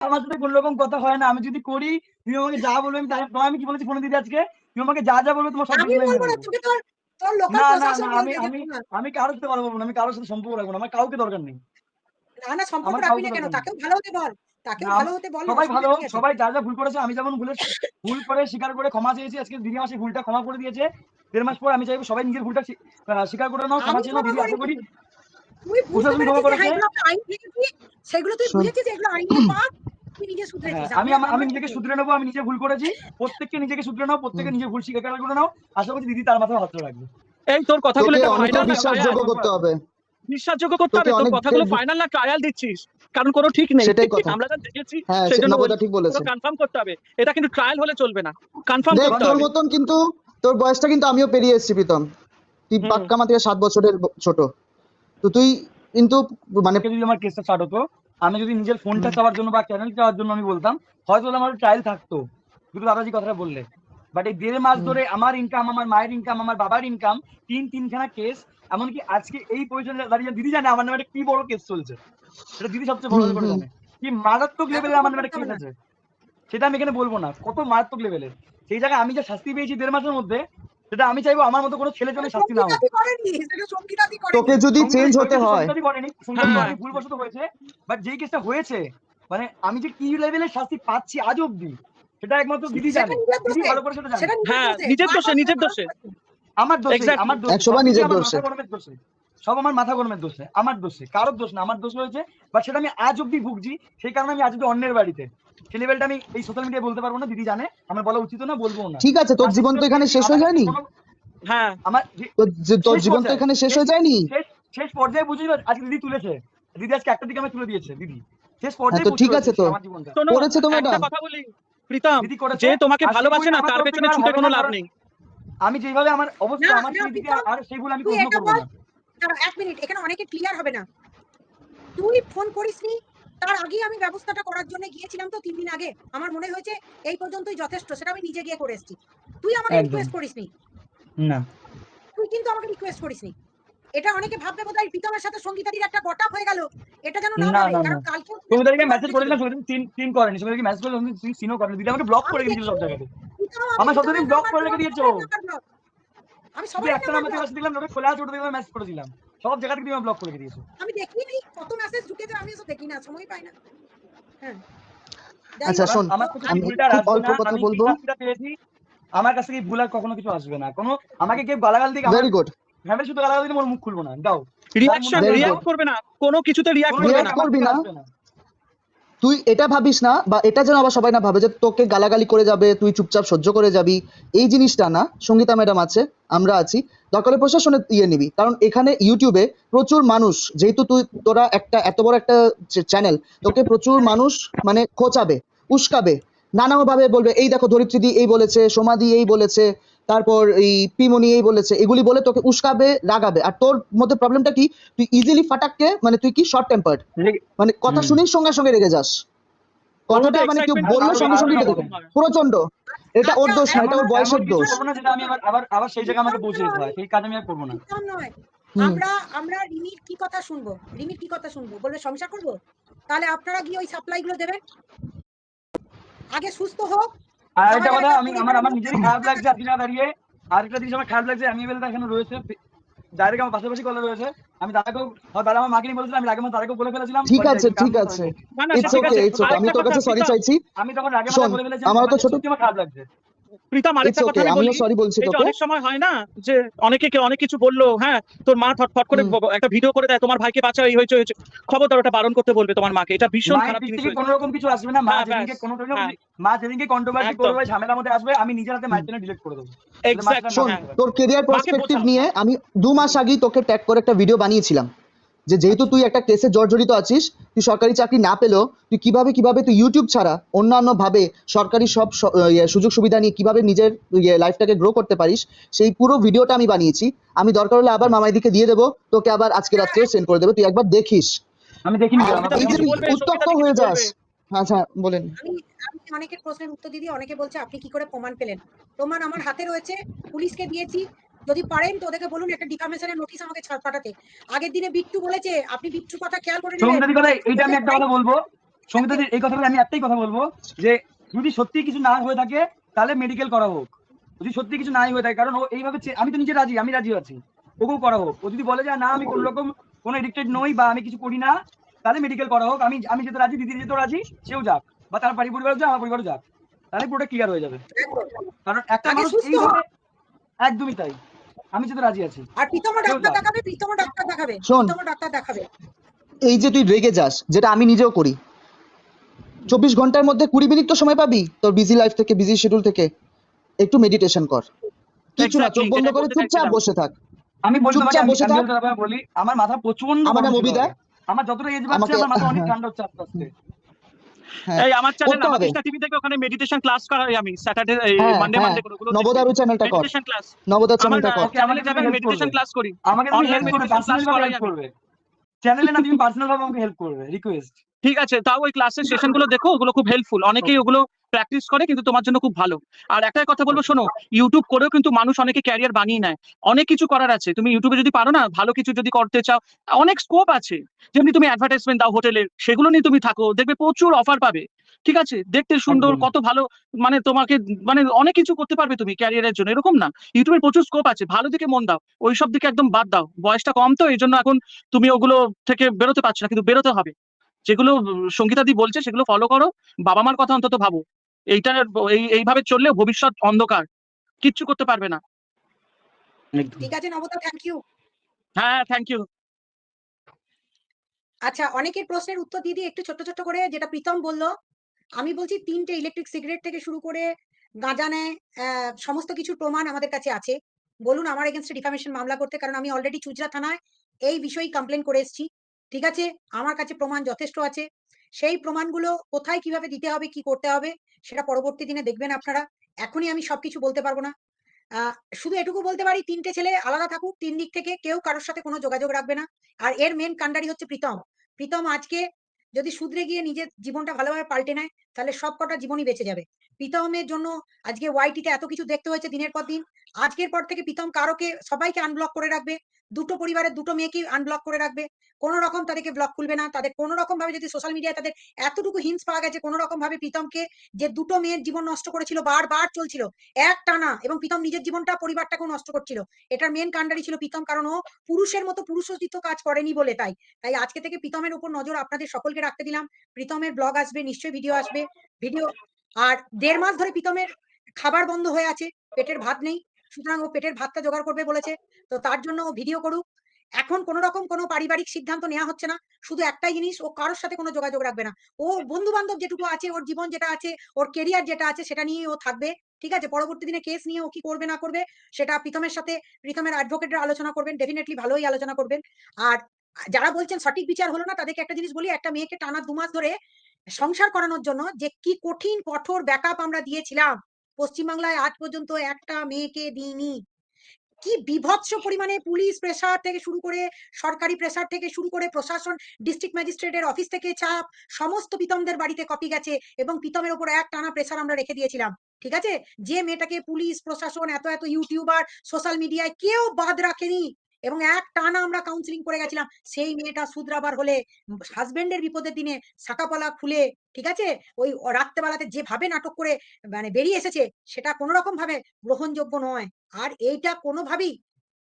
আমার সাথে কোনো রকম কথা হয় না। আমি যদি করি তুমি আমাকে যা বলবে আমি তাই আমি কি বলেছি ফোনে দিদি আজকে? তুমি আমাকে যা যা বলবে তোমার সব আমি আমি আমি কারোর সাথে কথা বলব না আমি কারোর সাথে সম্পর্ক রাখব না আমার কাউকে দরকার নেই। না না সম্পর্ক রাখবি না কেন? তাকেও ভালো হতে বল তাকেও ভালো হতে বল সবাই ভালো সবাই যা যা ভুল করেছে আমি যেমন ভুলে ভুল করে স্বীকার করে ক্ষমা চেয়েছি আজকে দিদি আমার সেই ভুলটা ক্ষমা করে দিয়েছে। দেড় মাস পর আমি চাইব সবাই নিজের ভুলটা স্বী- স্বীকার করে নাও ক্ষমা চেয়ে নাও দিদি আশা করি। তুই বুঝতে পেরেছিস সেগুলো তুই বুঝেছিস এগুলো আইনের পাপ নিজে হ্যাঁ, আমি আমি নিজেকে শুধরে নেব আমি নিজে ভুল করেছি। প্রত্যেককে নিজেকে শুধরে নাও প্রত্যেকে নিজের ভুল স্বীকার করে নাও। আশা করছি দিদি তার মাথায় হাত রাখবে। এই তোর কথাগুলো বিশ্বাসযোগ্য করতে হবে। বিশ্বাসযোগ্য করতে হবে তোর কথাগুলো ফাইনাল না ট্রায়াল দিচ্ছিস। কারণ কোনো ঠিক নেই। সেটাই কথা। আমরা যা দেখেছি হ্যাঁ সেই ঠিক বলেছে। কনফার্ম করতে হবে। এটা কিন্তু ট্রায়াল হলে চলবে না। কনফার্ম করতে তোর মতন কিন্তু তোর বয়সটা কিন্তু আমিও পেরিয়ে এসেছি প্রীতম। তুই আমার থেকে সাত বছরের ছোট। তো তুই কিন্তু মানে যদি আমার কেসটা স্টার্ট হতো আমি যদি নিজের ফোনটা চাওয়ার জন্য বা চ্যানেল চাওয়ার জন্য আমি বলতাম হয়তো আমার ট্রায়াল থাকতো। কিন্তু দাদাজি কথাটা বললে। বাট এই দেড় মাস ধরে আমার ইনকাম আমার মায়ের ইনকাম আমার বাবার ইনকাম তিন তিনখানা কেস এমনকি আজকে এই পজিশনে দাঁড়িয়ে দিদি জানে আমার নামে একটা কি বড় কেস চলছে। সেটা দিদি সবচেয়ে বড় করে জানে। কি মারাত্মক লেভেলে আমার নামে একটা কেস আছে। সেটা আমি এখানে বলব না। কত মারাত্মক লেভেলের সেই জায়গায় আমি যা শাস্তি পেয়েছি দেড় মাসের মধ্যে সেটা আমি চাইব আমার মতো কোনো ছেলে জন্য শাস্তি না হোক। তোকে যদি চেঞ্জ হতে হয়। হ্যাঁ। করেনি, ভুলবশত হয়েছে। বাট যেই কেসটা হয়েছে মানে আমি যে কি লেভেলে শাস্তি পাচ্ছি আজ অব্দি সেটা একমাত্র দিদি জানে। দিদি ভালো করে সেটা জানে। হ্যাঁ, নিজের দোষে, নিজের দোষে। আমার দোষে। আমার দোষ। একশোবার নিজের দোষে। সব আমার মাথা গরমের দোষে আমার দোষে কারোর দোষ না আমার দোষ হয়েছে বাট সেটা আমি আজ অব্দি ভুগছি সেই কারণে আমি আজ অব্দি অন্যের বাড়িতে। সেই লেভেলটা আমি এই সোশ্যাল মিডিয়ায় বলতে পারব না দিদি জানে আমার বলা উচিত না বলব না। ঠিক আছে তোর জীবন তো এখানে শেষ হয়ে যায়নি? হ্যাঁ। আমার তোর শেষ জীবন তো পর্যায়ে। এখানে শেষ হয়ে যায়নি? শেষ পর্যায়ে বুঝলি আজকে দিদি তুলেছে দিদি আজকে একটা দিকে আমি তুলে দিয়েছে দিদি। শেষ পর্যায়ে তো ঠিক আছে তো। করেছে তো একটা ম্যাডাম। কথা বলি প্রীতম দিদি করেছে, যে তোমাকে ভালোবাসে না তার পেছনে ছুটে কোনো লাভ নেই। আমি যেভাবে আমার অবস্থা আমার সেই দিকে আর সেই ভুল আমি কখনো এটা না। দাঁড়া, এক মিনিট এখানে অনেকে ক্লিয়ার হবে না। তুই ফোন করিসনি? তার আগেই আমি ব্যবস্থাটা করার জন্য গিয়েছিলাম তো তিন দিন আগে। আমার মনে হয়েছে এই পর্যন্তই যথেষ্ট সেটা আমি নিজে গিয়ে করে এসেছি। তুই আমাকে রিকোয়েস্ট করিসনি। না। তুই কিন্তু আমাকে রিকোয়েস্ট করিসনি। এটা অনেকে ভাববে বোধহয় প্রীতমের সাথে সঙ্গীতাদির একটা গটা হয়ে গেল। এটা যেন না না, কারণ কালকে তুমি তাদেরকে মেসেজ করে দিলাম তিন তিন করেনি। মেসেজ করে তুমি সিনও করেনি। দিদি আমাকে ব্লক করে দিয়েছিল সব। জায়গাতে। আমার প্রীতমের block করে রেখে দিয়েছ। আমি সবাই একটা নাম্বার দিলাম ওটা খোলা আছে ওটা দিয়ে মেসেজ করে দিলাম সব জায়গা থেকে তুমি ব্লক করে দিয়েছ। আমি দেখিনি কত মেসেজ ঢুকেছে আমি তো দেখি না সময় পাই না। হ্যাঁ। আচ্ছা, শোন, আমি খুব অল্প কথা বলব। আমার কাছ থেকে ভুল আর কখনো কিছু আসবে না? কোনো আমাকে কেউ গালাগাল দিকে ভেরি গুড ফ্যামিলি শুধু গালাগাল দিলে মোর মুখ খুলবো না। দাও। রিয়াকশন রিয়াক্ট করবে না। কোনো কিছুতে রিয়াক্ট করবে না আমার করবি থেকে না। আসবে না তুই এটা ভাবিস না বা এটা যেন আবার সবাই না ভাবে যে তোকে গালাগালি করে যাবে, তুই চুপচাপ সহ্য করে যাবি, এই জিনিসটা না। সঙ্গীতা ম্যাডাম আছে, আমরা আছি। দরকারে প্রশাসনের ইয়ে নিবি। কারণ এখানে ইউটিউবে প্রচুর মানুষ, যেহেতু তুই, তোরা একটা, এত বড় একটা চ্যানেল তোকে প্রচুর মানুষ মানে খোঁচাবে, উস্কাবে, নানাভাবে বলবে, এই দেখো ধরিত্রী দি, এই বলেছে সোমাদি এই বলেছে। তারপর এই পিমনি এই বলেছে এগুলি বলে তোকে উস্কাবে রাগাবে। আর তোর মধ্যে প্রবলেমটা কি? তুই ইজিলি ফাটাককে মানে তুই কি শর্ট টেম্পার্ড মানে কথা। শুনেই সঙ্গে সঙ্গে রেগে যাস। কথাটা মানে কেউ excitement বলল সঙ্গে সঙ্গে রেগে। প্রচণ্ড এটা ওর দোষ না এটা ওর বয়সের দোষ। যেটা আমি আবার আবার আবার সেই জায়গায় আমাকে পৌঁছে যেতে হয়। সেই কাজ আমি আর করব না। আমরা আমরা রিমির কি কথা শুনব? রিমির কি কথা শুনব? বলবে সংসার করব? তাহলে আপনারা গিয়ে ওই সাপ্লাই গুলো দেবেন। আগে সুস্থ হোক আর একটা আমার কথা আমি আমার আমার নিজেরই খারাপ লাগছে আপনি না দাঁড়িয়ে। আর একটা জিনিস আমার খারাপ লাগছে আমি এবেলে এখানে রয়েছে। ডাইরেক্ট আমার পাশাপাশি কলে রয়েছে। আমি দাদাকেও হয়তো দাদা আমার মাকে নিয়ে বলেছিলাম আমি রাগে আমার দাদাকেও বলে ফেলেছিলাম। ঠিক আছে ঠিক আছে। না না ইটস ঠিক ওকে আছে ইটস ওকে আমি তোর কাছে সরি চাইছি। আমি তখন রাগে বলে ফেলেছি আমার তো ছোট- সত্যি আমার খারাপ লাগছে। প্রীতম আরেকটা কথা আমি বলি সরি বলছি তোকে। অনেক সময় হয় না যে অনেকে কে- অনেক কিছু বলল হ্যাঁ তোর মা ফট করে একটা ভিডিও করে দেয় তোমার ভাইকে বাঁচাও এই হয়েছে হয়েছে। খবরদার ওটা বারণ করতে বলবে তোমার মাকে। এটা ভীষণ খারাপ জিনিস কোনো রকম কিছু আসবে না মা হ্যাঁ, যেদিনকে কোনো রকম হ্যাঁ। মা যেদিনকে কন্ট্রোভার্সি করবে ঝামেলার মধ্যে আসবে আমি নিজের হাতে মাইক টেনে ডিলিট করে দেবো। এক্স্যাক্ট শোন তোর কেরিয়ার মাকে পার্সপেক্টিভ নিয়ে আমি দু মাস আগেই তোকে ট্যাগ করে একটা ভিডিও বানিয়েছিলাম। যে যেহেতু তুই একটা কেসে জর্জরিত আছিস তুই সরকারি চাকরি না পেলেও তুই কীভাবে কীভাবে তুই ইউটিউব ছাড়া অন্যান্য ভাবে সরকারি সব ইয়ে, সুযোগ সুবিধা নিয়ে কীভাবে নিজের লাইফটাকে গ্রো করতে পারিস সেই পুরো ভিডিওটা আমি বানিয়েছি। আমি দরকার হলে আবার মামাইদিকে দিয়ে দেবো তোকে আবার আজকে রাত্রে সেন্ড করে দেবো তুই একবার দেখিস। আমি দেখিনি উত্তপ্ত হয়ে যাস। আচ্ছা বলেন। আমি আমি অনেকের প্রশ্নের উত্তর দিদি অনেকে বলছে আপনি কি করে প্রমাণ পেলেন? প্রমাণ আমার হাতে রয়েছে পুলিশকে দিয়েছি যদি পারেন তো ওদেরকে বলুন একটা ডিফামেশনের নোটিশ আমাকে ছাড় পাঠাতে। আগের দিনে বিট্টু বলেছে আপনি বিট্টু কথা খেয়াল করে সৌন্দর্য কথা এইটা আমি একটা কথা বলব। সঙ্গীতাদি এই কথাটা আমি একটাই কথা বলব যে যদি সত্যি কিছু না হয়ে থাকে তাহলে মেডিকেল করা হোক। যদি সত্যি কিছু নাই হয়ে থাকে কারণ ও এইভাবে আমি তো নিজে রাজি আমি রাজি আছি। ওকেও করা হোক। ও যদি বলে যে না আমি কোনো রকম কোনো এডিক্টেড নই বা আমি কিছু করি না তাহলে মেডিকেল করা হোক। আমি আমি যেতে রাজি দিদি যেতে রাজি সেও যাক। বা তার বাড়ি পরিবার যাক আমার পরিবারও যাক। তাহলে পুরোটা ক্লিয়ার হয়ে যাবে। কারণ একটা মানুষ একদমই তাই। আমি যেতে রাজি আছি আর প্রীতমও কেউ ডাক্তার দেখাবে প্রীতমও ডাক্তার দেখাবে শোন। প্রীতমও ডাক্তার দেখাবে এই যে তুই রেগে যাস যেটা আমি নিজেও করি চব্বিশ ঘণ্টার মধ্যে কুড়ি মিনিট তো সময় পাবি তোর বিজি লাইফ থেকে বিজি শিডিউল থেকে একটু মেডিটেশন কর কিছু না চোখ বন্ধ করে চুপচাপ বসে থাক আমি চুপচাপ বসে থাক। বলি আমার মাথা প্রচণ্ড আমার অভিদা। আগে। আমার যতটা এজ বাড়ছে আমার মাথা অনেক হ্যাঁ। ঠান্ডা হচ্ছে আস্তে আস্তে হ্যাঁ এই আমার চ্যানেল আমার। টিভি থেকে ওখানে মেডিটেশন ক্লাস করাই আমি স্যাটারডে হ্যাঁ মানডে হ্যাঁ মানডে করে গুলো নবদারু চ্যানেলটা কর। মেডিটেশন ক্লাস নবদার চ্যানেলটা কর। চ্যানেলে মেডিটেশন ক্লাস করি। আমাকে তুমি হেল্প করবে পার্সোনাল ভাবে হেল্প করবে। চ্যানেলে না তুমি পার্সোনাল ভাবে আমাকে হেল্প করবে রিকোয়েস্ট ঠিক আছে তাও ওই ক্লাসের সেশনগুলো দেখো ওগুলো খুব হেল্পফুল অনেকেই ওগুলো প্র্যাকটিস করে কিন্তু তোমার জন্য খুব ভালো। আর একটাই কথা বলব শোনো ইউটিউব করেও কিন্তু মানুষ অনেকে ক্যারিয়ার বানিয়ে নেয়। অনেক কিছু করার আছে। তুমি ইউটিউবে যদি পারো না ভালো কিছু যদি করতে চাও অনেক স্কোপ আছে। যেমনি তুমি অ্যাডভার্টাইজমেন্ট দাও হোটেলের সেগুলো নিয়ে তুমি থাকো দেখবে প্রচুর অফার পাবে। ঠিক আছে? দেখতে সুন্দর কত ভালো মানে তোমাকে মানে অনেক কিছু করতে পারবে তুমি ক্যারিয়ারের জন্য এরকম না। ইউটিউবের প্রচুর স্কোপ আছে। ভালো দিকে মন দাও। ওইসব দিকে একদম বাদ দাও। বয়সটা কম তো এই জন্য এখন তুমি ওগুলো থেকে বেরোতে পারছ না কিন্তু বেরোতে হবে। যেগুলো সঙ্গীতাদি বলছে সেগুলো ফলো করো। বাবা মার কথা অন্তত ভাবো। এইটা এই এইভাবে চললে ভবিষ্যৎ অন্ধকার। কিচ্ছু করতে পারবে না। ঠিক আছে নবতা থ্যাংক ইউ হ্যাঁ থ্যাংক ইউ আচ্ছা অনেকের প্রশ্নের উত্তর দিয়ে দিই একটু ছোট্ট ছোট্ট করে যেটা প্রীতম বলল আমি বলছি তিনটে ইলেকট্রিক সিগারেট থেকে শুরু করে গাঁজা নেয় আহ, সমস্ত কিছুর প্রমাণ আমাদের কাছে আছে। বলুন আমার এগেনস্টে ডিফামেশন মামলা করতে কারণ আমি অলরেডি চুচরা থানায় এই বিষয়েই কমপ্লেন করে এসেছি। ঠিক আছে আমার কাছে প্রমাণ যথেষ্ট আছে। সেই প্রমাণগুলো কোথায় কীভাবে দিতে হবে কি করতে হবে সেটা পরবর্তী দিনে দেখবেন আপনারা, এখনই আমি সবকিছু বলতে পারব না। শুধু এটুকু বলতে পারি, তিনটে ছেলে আলাদা থাকুক, তিন দিক থেকে কেউ কারোর সাথে কোনো যোগাযোগ রাখবে না। আর এর মেন কাণ্ডারি হচ্ছে প্রীতম। প্রীতম আজকে যদি শুধরে গিয়ে নিজের জীবনটা ভালোভাবে পাল্টে নেয়, তাহলে সব কটা জীবনই বেঁচে যাবে। প্রীতমের জন্য আজকে ওয়াইটিতে এত কিছু দেখতে হয়েছে দিনের পর দিন। আজকের পর থেকে প্রীতম কারোকে, সবাইকে আনব্লক করে রাখবে। দুটো পরিবারের দুটো মেয়েকে আনব্লক করে রাখবে। কোনো রকম তাদেরকে ব্লক খুলবে না। তাদের কোনো রকম ভাবে যদি সোশ্যাল মিডিয়ায় তাদের এতটুকু হিন্স পাওয়া গেছে, কোনো রকম ভাবে প্রীতমকে যে দুটো মেয়ের জীবন নষ্ট করেছিল, বারবার চলছিল, এক টানা এবং প্রীতম নিজের জীবনটা, পরিবারটাকেও নষ্ট করছিল। এটার মেন কাণ্ডারি ছিল প্রীতম, কারণ ও পুরুষের মতো পুরুষোচিত কাজ করেনি বলে তাই। তাই আজকে থেকে প্রীতমের উপর নজর আপনাদের সকলকে রাখতে দিলাম। প্রীতমের ব্লগ আসবে, নিশ্চয়ই ভিডিও আসবে। ভিডিও আর দেড় মাস ধরে প্রীতমের খাবার বন্ধ হয়ে আছে, পেটের ভাত নেই। সুতরাং ও পেটের ভাতটা জোগাড় করবে বলেছে। তো তার জন্য ভিডিও করুক। এখন কোন রকম কোনো পারিবারিক সিদ্ধান্ত নেওয়া হচ্ছে না। শুধু একটাই জিনিস, ও কারোর সাথে কোনো যোগাযোগ রাখবে না। ও বন্ধু বান্ধব যেটুকু আছে, ওর জীবন যেটা আছে, ওর কেরিয়ার যেটা আছে, সেটা নিয়ে ও থাকবে। ঠিক আছে? পরবর্তী দিনে কেস নিয়ে ও কি করবে, না করবে, সেটা প্রীতমের সাথে, প্রীতমের অ্যাডভোকেটরা আলোচনা করবেন। ডেফিনেটলি ভালোই আলোচনা করবেন। আর যারা বলছেন সঠিক বিচার হলো না, তাদেরকে একটা জিনিস বলি, একটা মেয়েকে টানা দু মাস ধরে সংসার করানোর জন্য যে কি কঠিন, কঠোর ব্যাকআপ আমরা দিয়েছিলাম। পশ্চিমবাংলায় আজ পর্যন্ত একটা মেয়েকে দিইনি। কি বিভৎস পরিমাণে পুলিশ প্রেসার থেকে শুরু করে সরকারি প্রেসার থেকে শুরু করে প্রশাসন ডিস্ট্রিক্ট ম্যাজিস্ট্রেটের অফিস থেকে চাপ, সমস্ত পিতমদের বাড়িতে কপি গেছে এবং পিতমের ওপর এক টানা প্রেসার আমরা রেখে দিয়েছিলাম। ঠিক আছে? যে মেয়েটাকে পুলিশ প্রশাসন, এত এত ইউটিউবার সোশ্যাল মিডিয়ায় কেউ বাদ রাখেনি। এবং এক টানা আমরা কাউন্সিলিং করে গেছিলাম। সেই মেয়েটা শুধরাবার হলে হাজবেন্ডের বিপদের দিনে শাকাপালা খুলে, ঠিক আছে? ওই রাত্রেবেলাতে যেভাবে নাটক করে মানে বেরিয়ে এসেছে, সেটা কোনো রকম ভাবে গ্রহণযোগ্য নয়। আর এইটা কোনোভাবেই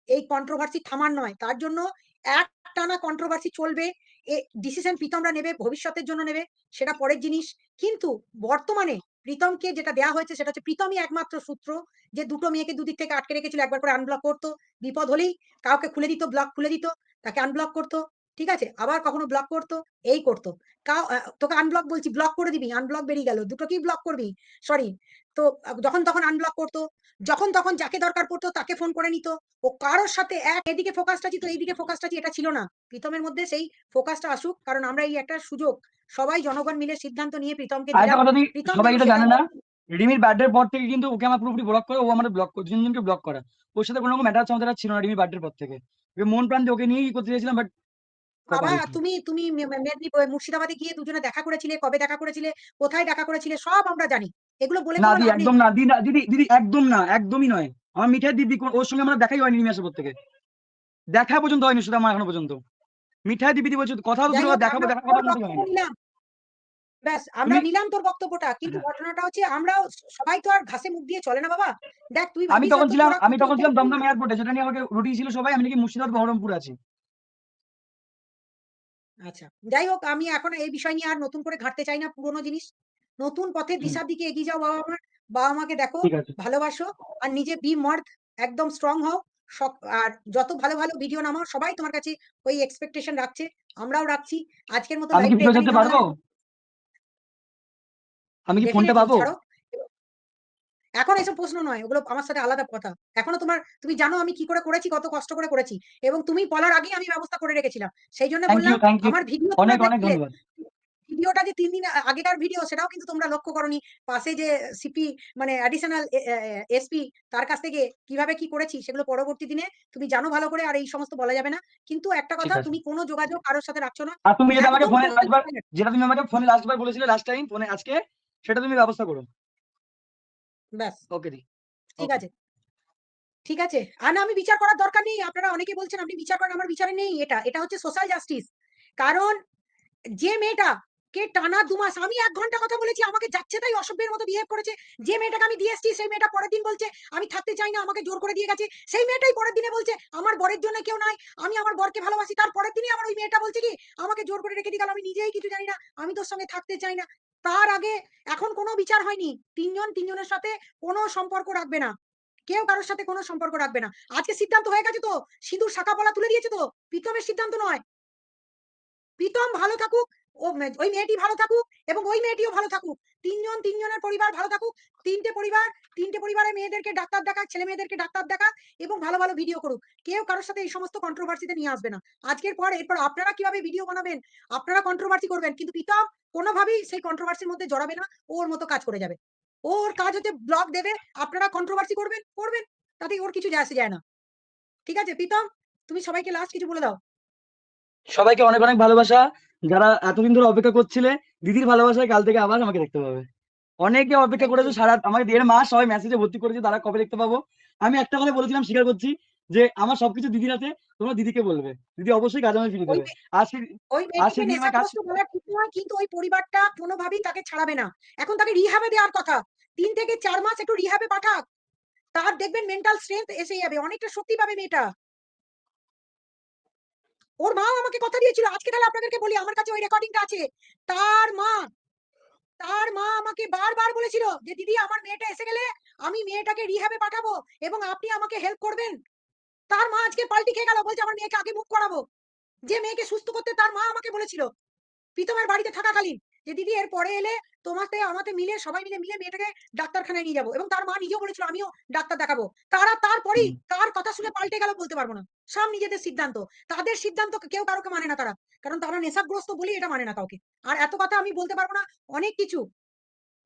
এই কন্ট্রোভার্সি থামার নয়। তার জন্য এক টানা কন্ট্রোভার্সি চলবে, এ ডিসিশন প্রীতমরা নেবে, ভবিষ্যতের জন্য নেবে, সেটা পরের জিনিস। কিন্তু বর্তমানে প্রীতমকে যেটা দেয়া হয়েছে সেটা হচ্ছে প্রীতমই একমাত্র সূত্র যে দুটো মেয়েকে দুদিক থেকে আটকে রেখেছিল, একবার করে আনব্লক করতো। বিপদ হলেই কাউকে খুলে দিত ব্লক খুলে দিত, তাকে আনব্লক করতো, ঠিক আছে? আবার কখনো ব্লক করতো, এই করতো। কাউ তোকে আনব্লক বলছি ব্লক করে দিবি আনব্লক বেরিয়ে গেল দুটো কি ব্লক করবি সরি তো যখন তখন আনব্লক করতো, যখন তখন যাকে দরকার পড়তো তাকে ফোন করে নিত। ও কারোর সাথে এক, এদিকে ফোকাসটা ছিল এইদিকে ফোকাসটা ছিল, এটা ছিল না। প্রীতমের মধ্যে সেই ফোকাসটা আসুক, কারণ আমরা এই একটা সুযোগ সবাই জনগণ মিলে সিদ্ধান্ত নিয়ে প্রীতমকে দিলাম সবাই এটা জানে না? রিমির বার্থডের পর থেকে কিন্তু ওকে আমার পুরোপুরি ব্লক করে ও আমাদের ব্লক করে তিনজনকে ব্লক করা। ওর সাথে কোনো রকম ম্যাটার আমাদের ছিল না রিমির বার্থডের পর থেকে। মন প্রাণ দিয়ে ওকে নিয়েই করতে চেয়েছিলাম বাট বাবা তুমি তুমি মেদিনীপুর মুর্শিদাবাদে গিয়ে দুজনে দেখা করেছিলে কবে দেখা করেছিলে কোথায় দেখা করেছিলে সব আমরা জানি। এগুলো বলে না। একদম না। দি না দিদি দিদি একদম না একদমই নয়। আমার মিঠাই দিদি ওর সঙ্গে আমার দেখাই হয়নি রিমি আসার পর থেকে। দেখা পর্যন্ত হয়নি শুধু আমার এখনও পর্যন্ত। মিঠাই দিদি বলছে কথা দুটো দেখাবো আমরা কথা ব্যাস আমরা নিলাম তোর বক্তব্যটা কিন্তু হ্যাঁ। ঘটনাটা হচ্ছে আমরাও স- সবাই তো আর ঘাসে মুখ দিয়ে চলে না বাবা। দেখ তুই আমি তখন ছিলাম আমি তখন ছিলাম দমদম এয়ারপোর্টে সেটা নিয়ে আমাকে রুটিয়েছিল সবাই আমি নাকি মুর্শিদাবাদ বহরমপুর আছি। আচ্ছা যাই হোক আমি এখন এই বিষয় নিয়ে আর নতুন করে ঘাটতে চাই না পুরোনো জিনিস। নতুন পথের হুম। দিশার দিকে এগিয়ে যাও বাবা আমার। বাবা মাকে দেখো ভালোবাসো আর নিজে বি মার্থ একদম স্ট্রং হও। সব আর যত ভালো ভালো ভিডিও নামাও সবাই তোমার কাছে ওই এক্সপেকটেশন রাখছে আমরাও রাখছি। আজকের মতো আমি কি ভিডিও এখানেই পারব? আমি কি ফোনটা পাবো? এখন এসব প্রশ্ন নয় ওগুলো আমার সাথে আলাদা কথা। এখনও তোমার তুমি জানো আমি কি করে করেছি কত কষ্ট করে করেছি এবং তুমি বলার আগেই আমি ব্যবস্থা করে রেখেছিলাম। সেই জন্য বললাম আমার ভিডিও অনেক অনেক ধন্যবাদ। ভিডিওটা যে তিন দিন আগেকার ভিডিও সেটাও কিন্তু তোমরা লক্ষ্য করনি। পাশে যে সিপি মানে অ্যাডিশনাল এসপি তার কাছ থেকে কীভাবে কি করেছি সেগুলো পরবর্তী দিনে তুমি জানো ভালো করে আর এই সমস্ত বলা যাবে না। কিন্তু একটা কথা তুমি কোনো যোগাযোগ কারোর সাথে রাখছো না। আর তুমি যেটা আমাকে ফোনে লাস্টবার যেটা তুমি আমাকে ফোনে লাস্টবার বলেছিলে লাস্ট টাইম ফোনে আজকে সেটা তুমি ব্যবস্থা করো। ব্যাস। ওকে দি। ঠিক আছে। ঠিক আছে। আর না আমি বিচার করার দরকার নেই। আপনারা অনেকে বলছেন আপনি বিচার করেন আমার বিচারে নেই। এটা এটা হচ্ছে সোশ্যাল জাস্টিস কারণ যে মেয়েটা কে টানা দু মাস? আমি এক ঘণ্টা কথা বলেছি, আমাকে যাচ্ছে তাই অসভ্যের মতো বিহেভ করেছে। যে মেয়েটাকে আমি দিয়ে এসেছি, সেই মেয়েটা পরের দিন বলছে, আমি থাকতে চাই না, আমাকে জোর করে দিয়ে গেছে। সেই মেয়েটাই পরের দিনে বলছে, আমার বরের জন্য কেউ নাই, আমি আমার বরকে ভালোবাসি। তার পরের দিনই আমার ওই মেয়েটা বলছে কি, আমাকে জোর করে রেখে দিয়ে গেল, আমি নিজেই কিছু জানি না, আমি তোর সঙ্গে থাকতে চাই না। তার আগে এখন কোনো বিচার হয়নি, তিনজন তিনজনের সাথে কোনো সম্পর্ক রাখবে না। কেউ কারোর সাথে কোনো সম্পর্ক রাখবে না। আজকে সিদ্ধান্ত হয়ে গেছে তো, সিঁদুর শাখা পলা তুলে দিয়েছে তো, প্রীতমের সিদ্ধান্ত নয়। প্রীতম ভালো থাকুক ও ওই মেয়েটি ভালো থাকুক এবং ওই মেয়েটিও ভালো থাকুক। তিনজন, তিনজনের পরিবার ভালো থাকুক। তিনটে পরিবার, তিনটে পরিবারের মেয়েদেরকে ডাক্তার দেখাক, ছেলে মেয়েদেরকে ডাক্তার দেখাক এবং ভালো ভালো ভিডিও করুক। কেউ কারোর সাথে এই সমস্ত কন্ট্রোভার্সিতে নিয়ে আসবে না। আজকের পর, এরপর আপনারা কীভাবে ভিডিও বানাবেন? আপনারা কন্ট্রোভার্সি করবেন, কিন্তু প্রীতম কোনোভাবেই সেই কন্ট্রোভার্সির মধ্যে জড়াবে না। ওর মতো কাজ করে যাবে। ওর কাজ হচ্ছে ব্লগ দেবে, আপনারা কন্ট্রোভার্সি করবেন করবেন তাতে ওর কিছু যায় আসে যায় না। ঠিক আছে, প্রীতম, তুমি সবাইকে লাস্ট কিছু বলে দাও। সবাইকে অনেক অনেক ভালোবাসা। যারা এতদিন ধরে অপেক্ষা করছিলে দিদির ভালোবাসায় কাল থেকে আবার আমাকে দেখতে পাবে। অনেকে অপেক্ষা Thank করেছে সারা আমাকে দেড় মাস সবাই মেসেজে ভর্তি করেছে তারা কবে দেখতে পাবো? আমি একটা কথা বলেছিলাম স্বীকার করছি যে আমার সবকিছু দিদির আছে তোমরা দিদিকে বলবে। দিদি অবশ্যই কাজ আমায় ফিরিয়ে দেবে। কাজ- কিন্তু ওই পরিবারটা কোনোভাবেই তাকে ছাড়াবে না। এখন তাকে রিহ্যাবে দেওয়ার কথা। তিন থেকে চার মাস একটু রিহ্যাবে পাঠাক। তার দেখবেন মেন্টাল স্ট্রেংথ এসে যাবে অনেকটা শক্তি পাবে মেয়েটা। ওর মা আমাকে কথা দিয়েছিল। আজকে তাহলে আপনাদেরকে বলি, আমার কাছে ওই রেকর্ডিংটা আছে। তার মা তার মা আমাকে বারবার বলেছিল যে, দিদি, আমার মেয়েটা এসে গেলে আমি মেয়েটাকে রিহ্যাবে পাঠাবো এবং আপনি আমাকে হেল্প করবেন। তার মা আজকে পাল্টি খেয়ে গেল, বলছে, আমার মেয়েকে আগে মুখ করাবো। যে মেয়েকে সুস্থ করতে তার মা আমাকে বলেছিল, প্রীতমের বাড়িতে থাকাকালীন যে, দিদি এর পরে এলে তোমাতে আমাতে মিলে সবাই মিলে মিলে মেয়েটাকে ডাক্তারখানায় নিয়ে যাব। এবং তার মা নিজেও বলেছিল আমিও ডাক্তার দেখাবো। তারা তারপরেই কার কথা শুনে পাল্টে গেল বলতে পারব না। সব নিজেদের সিদ্ধান্ত। তাদের সিদ্ধান্ত কেউ কারোকে মানে না তারা। কারণ তারা নেশাগ্রস্ত বলেই এটা মানে না কাউকে। আর এত কথা আমি বলতে পারব না অনেক কিছু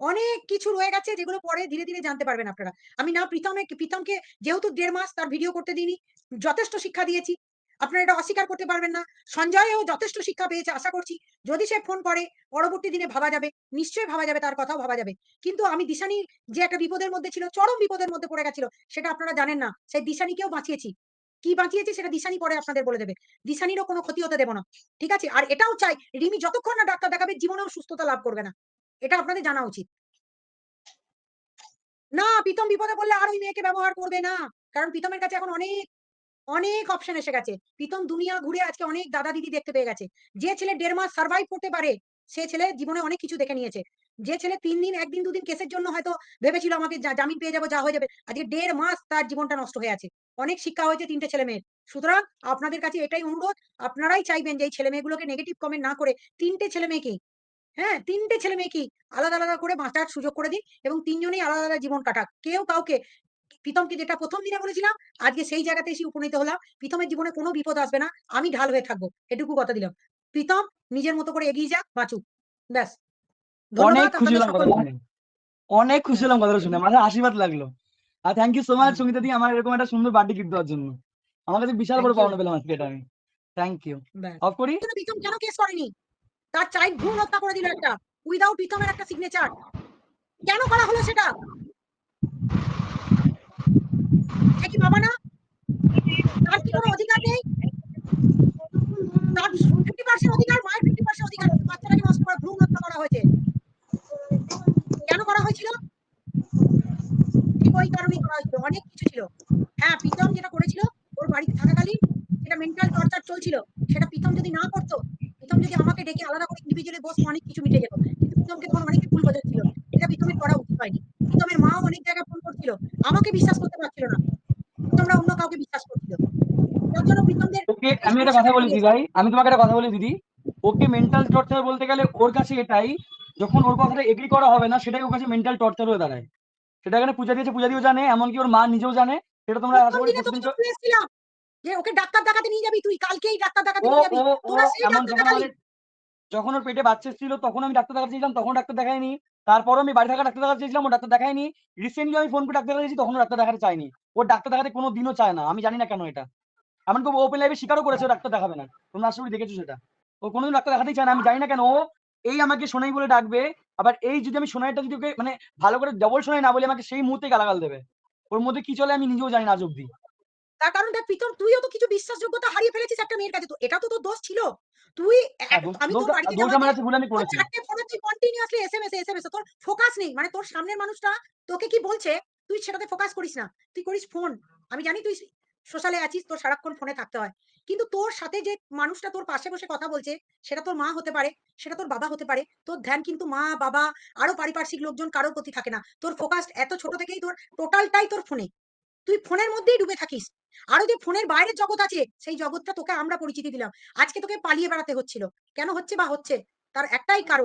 অনেক কিছু রয়ে গেছে যেগুলো পরে ধীরে ধীরে জানতে পারবেন আপনারা। আমি না প্রীতমে প্রীতমকে যেহেতু দেড় মাস তার ভিডিও করতে দিইনি যথেষ্ট শিক্ষা দিয়েছি। আপনারা এটা অস্বীকার করতে পারবেন না। সঞ্জয়ও যথেষ্ট শিক্ষা পেয়েছে, আশা করছি। যদি সে ফোন করে, পরবর্তী দিনে ভাবা যাবে, নিশ্চয়ই ভাবা যাবে, তার কথাও ভাবা যাবে। কিন্তু আমি দিশানির যে একটা বিপদের মধ্যে ছিল, চরম বিপদের মধ্যে পড়ে গেছিল, সেটা আপনারা জানেন না। সেই দিশানিকেও বাঁচিয়েছি। কি বাঁচিয়েছি, সেটা দিশানি পরে আপনাদের বলে দেবে। দিশানিরও কোনো ক্ষতি হতে দেবো না। ঠিক আছে? আর এটাও চাই, রিমি যতক্ষণ না ডাক্তার দেখাবে, জীবনেও সুস্থতা লাভ করবে না। এটা আপনাদের জানা উচিত। না, প্রীতম বিপদে পড়লে আর ওই মেয়েকে ব্যবহার করবে না। কারণ প্রীতমের কাছে এখন অনেক অনেক অপশন এসে গেছে। প্রীতম দুনিয়া ঘুরে আজকে অনেক দাদা দিদি দেখতে পেয়ে গেছে। যে ছেলে দেড় মাস সার্ভাইভ করতে পারে, সে ছেলে জীবনে অনেক কিছু দেখে নিয়েছে। যে ছেলে তিন দিন একদিন দুদিন কেসের জন্য হয়তো ভেবেছিল আমাকে জামিন পেয়ে যাব, যা হয়ে যাবে। আজকে দেড় মাস তার জীবনটা নষ্ট হয়ে আছে। অনেক শিক্ষা হয়েছে তিনটে ছেলে মেয়ের। সুতরাং আপনাদের কাছে এটাই অনুরোধ, আপনারাই চাইবেন যে এই ছেলে মেয়েগুলোকে নেগেটিভ কমেন্ট না করে তিনটে ছেলে মেয়েকে হ্যাঁ তিনটে ছেলে মেয়েকে আলাদা আলাদা করে বাঁচার সুযোগ করে দিন এবং তিনজনেই আলাদা আলাদা জীবন কাটাক। কেউ কাউকে প্রীতমকে যেটা প্রথম দিনে বলেছিলাম আজকে সেই জায়গাতে এসে উপনীত হলাম। প্রীতমের জীবনে কোনো বিপদ আসবে না আমি ঢাল হয়ে থাকব এটুকু কথা দিলাম। প্রীতম নিজের মতো করে এগিয়ে যাক বাঁচুক। ব্যাস। অনেক খুশি হলাম অনেক খুশি হলাম কথাটা শুনে মাথায় আশীর্বাদ লাগল। আর thank you so much. Sangita দি আমার এরকম একটা সুন্দর বার্থডে গিফট দেওয়ার জন্য। আমার কাছে বিশাল বড় পাওনা পেলাম আজকে এটা আমি। থ্যাংক ইউ অফ করি? প্রীতম কেন কেস করেনি? তার চাইল্ড ভ্রূণ হত্যা করে দিল একটা। উইদাউট প্রীতমের একটা সিগনেচার কেন করা হলো সেটা? কি বাবা না? তার কি কোনো অধিকার নেই? কিছু ছিল। হ্যাঁ প্রীতম যেটা করেছিল, ওর বাড়িতে থাকাকালীন যেটা মেন্টাল টর্চার চলছিল। সেটা প্রীতম যদি না করতো, প্রীতম যদি আমাকে ডেকে আলাদা করে ইন্ডিভিজুয়ালি বসতো, অনেক কিছু মিটে যেত। প্রীতমকে তখন অনেকে ভুল বোঝাচ্ছিল। এটা প্রীতমের করা উচিত হয়নি। প্রীতমের মাও অনেক জায়গায় ফোন করছিল। আমাকে বিশ্বাস করতে পারছিল না। তোমরা অন্য কাউকে বিশ্বাস করছিল। তার জন্য ওকে আমি একটা কথা বলি দিদি ভাই। আমি তোমাকে একটা কথা বলি দিদি। ওকে মেন্টাল টর্চার বলতে গেলে ওর কাছে এটাই যখন ওর কথাটা এগ্রি করা হবে না সেটাই ওর কাছে মেন্টাল টর্চার হয়ে দাঁড়ায়। সেটা এখানে পূজা দিয়েছে পূজা দিয়েও জানে এমনকি ওর মা নিজেও জানে। সেটা তোমরা আশা করি যে ওকে ডাক্তার দেখাতে নিয়ে যাবি তুই কালকেই ডাক্তার দেখাতে নিয়ে যাবি। তোরা সেই ডাক্তার যখন দেখালি। যখন ওর পেটে বাচ্চা ছিল তখন আমি ডাক্তার দেখাতে চেয়েছিলাম তখন ডাক্তার দেখায়নি। তারপরও আমি বাড়ি থাকা ডাক্তার দেখাতে চেয়েছিলাম ও ডাক্তার দেখায়নি। রিসেন্টলি আমি ফোন করে ডাক্তার দেখাচ্ছি তখন ডাক্তার দেখাতে চাইনি ও ডাক্তার দেখাতে কোনো দিনও চায় না। আমি জানি না কেন এটা। এমনকি ওপেন লাইভে স্বীকারও করেছে ডাক্তার দেখাবে না। তোমরা আশা করি দেখেছ সেটা। ও কোনোদিন ডাক্তার দেখাতেই চায় না। আমি জানি না কেন ও এই আমাকে সোনাই বলে ডাকবে আবার এই যদি আমি সোনাইটা যদি ওকে মানে ভালো করে ডবল সোনাই না বলে আমাকে সেই মুহূর্তে গালাগাল দেবে। ওর মধ্যে কি চলে আমি নিজেও জানি না আজ অব্দি তার কারণ দেখ প্রীতম তুইও তো কিছু বিশ্বাসযোগ্যতা হারিয়ে ফেলেছিস একটা মেয়ের কাছে। তো এটা তো তোর দোষ ছিল। তুই হ্যাঁ, আমি দোষটা- বাড়িতে যাওয়ার কন্টিনিউয়াসলি এসএমএস এসএমএস তোর ফোকাস নেই। মানে তোর সামনের মানুষটা তোকে কি বলছে? তুই সেটাতে ফোকাস করিস না। তুই করিস ফোন আমি জানি তুই সোশ্যালে আছিস, তোর সারাক্ষণ ফোনে থাকতে হয়। কিন্তু তোর সাথে যে মানুষটা তোর পাশে বসে কথা বলছে, সেটা তোর মা হতে পারে, সেটা তোর বাবা হতে পারে। তোর ধ্যান কিন্তু মা, বাবা, আরও পারিপার্শ্বিক লোকজন কারোর প্রতি থাকে না। তোর ফোকাস এত ছোট থেকেই তোর টোটালটাই তোর ফোনে তুই ফোনের মধ্যেই ডুবে থাকিস। আরও যে ফোনের বাইরের জগৎ আছে, সেই জগৎটা তোকে আমরা পরিচিতি দিলাম। আজকে তোকে পালিয়ে বেড়াতে হচ্ছিল। কেন হচ্ছে বা হচ্ছে? তার একটাই কারণ